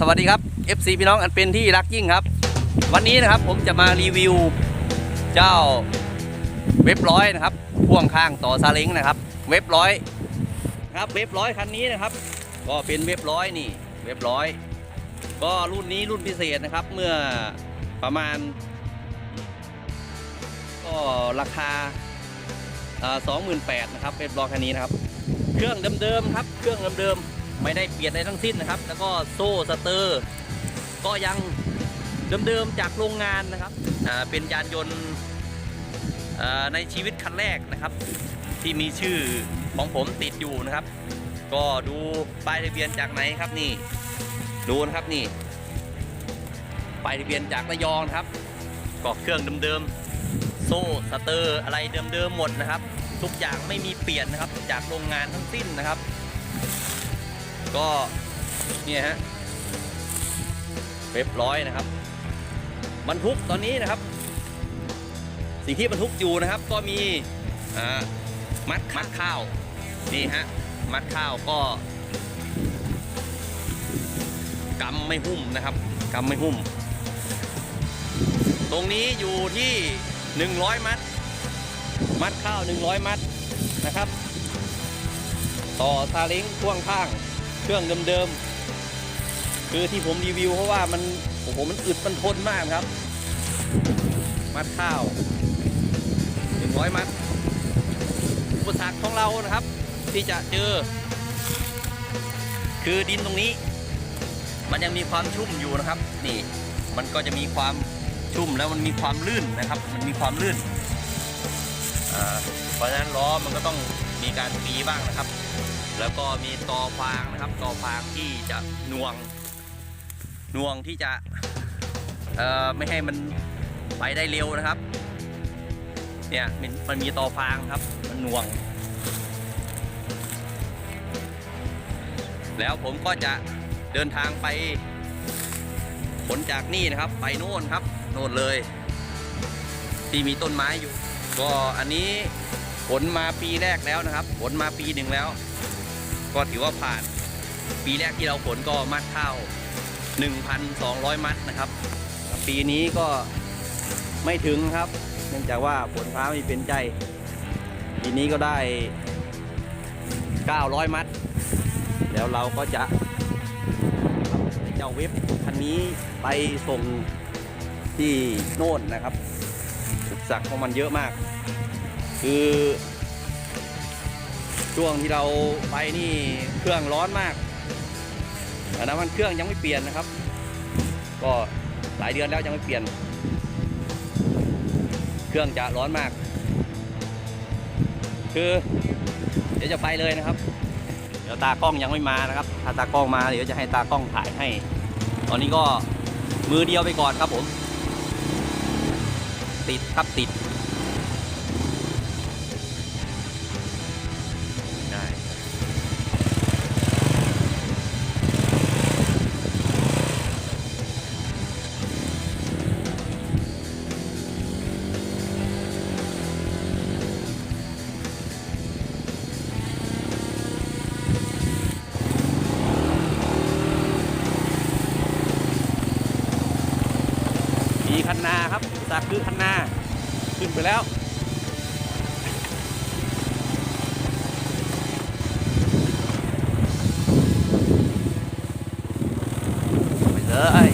สวัสดีครับ FC พี่น้องอันเป็นที่รักยิ่งครับ วันนี้นะครับผมจะมารีวิวเจ้าเว็บร้อยนะครับพ่วงข้างต่อซาเล้งนะครับ เว็บร้อยครับเว็บร้อยคันนี้นะครับ ก็เป็นเว็บร้อยนี่ เว็บร้อยก็รุ่นนี้รุ่นพิเศษนะครับ เมื่อประมาณ ก็ราคาสองหมื่นแปดนะครับเว็บร้อยคันนี้นะครับ เครื่องเดิมๆครับ เครื่องเดิมๆ ไม่ได้เปลี่ยนอะไรทั้งสิ้นนะครับ แล้วก็โซ่สเตอร์ ก็ยังเดิมๆจากโรงงานนะครับเป็นยานยนต์ในชีวิตคันแรกนะครับ ที่มีชื่อของผมติดอยู่นะครับ ก็ดูป้ายทะเบียนจากไหนครับนี่ดูนะครับนี่ป้ายทะเบียนจากระยองครับก็เครื่องเดิมๆโซ่สเตอร์อะไรเดิมๆหมดนะครับ ทุกอย่างไม่มีเปลี่ยนนะครับจากโรงงานทั้งสิ้นนะครับ ก็เนี่ยฮะเว็บร้อยนะครับบรรทุกตอนนี้นะครับ สิ่งที่บรรทุกอยู่นะครับ ก็มีมัดมัดข้าว นี่ฮะมัดข้าวก็กำไม่หุ้มนะครับกำไม่หุ้ม ตรงนี้อยู่ที่ 100 มัด มัดข้าว 100 มัดนะครับ ต่อซาเล้งพ่วงข้าง เครื่องเดิมๆ คือที่ผมรีวิวเพราะว่ามันโอ้โหมันอึดมันทนมากครับ มัดข้าว100มัด อุปสรรคของเรานะครับ ที่จะเจอ คือดินตรงนี้ มันยังมีความชุ่มอยู่นะครับ นี่ มันก็จะมีความชุ่มแล้วมันมีความลื่นนะครับ มันมีความลื่น เพราะฉะนั้นล้อมันก็ต้องมีการปีบ้างนะครับ แล้วก็มีตอฟางนะครับตอฟางที่จะน่วงน่วงที่จะไม่ให้มันไปได้เร็วนะครับ เนี่ยมันมันมีตอฟางครับมันน่วง แล้วผมก็จะเดินทางไปขนจากนี่นะครับ ไปโน่นครับ โน่นเลย ที่มีต้นไม้อยู่ ก็อันนี้ผลมาปีแรกแล้วนะครับ ผลมาปีหนึ่งแล้ว ก็ถือว่าผ่าน ปีแรกที่เราผลก็มัดข้าว 1,200 มัดนะครับ ปีนี้ก็ไม่ถึงครับ เนื่องจากว่าผลฟ้าไม่เป็นใจ ปีนี้ก็ได้ 900 มัด แล้วเราก็จะเจ้าเว็บคันนี้ไปส่งที่โน่นนะครับ สรรคของมันเยอะมาก คือ ช่วงที่เราไปนี่เครื่องร้อนมากแต่น้ำมันเครื่องยังไม่เปลี่ยนนะครับ ก็หลายเดือนแล้วยังไม่เปลี่ยน เครื่องจะร้อนมาก คือเดี๋ยวจะไปเลยนะครับ เดี๋ยวตากล้องยังไม่มานะครับ ถ้าตากล้องมาเดี๋ยวจะให้ตากล้องถ่ายให้ ตอนนี้ก็มือเดียวไปก่อนครับผม ติดทับติด คันนาครับสักคือคันนาขึ้นไปแล้วไปเลย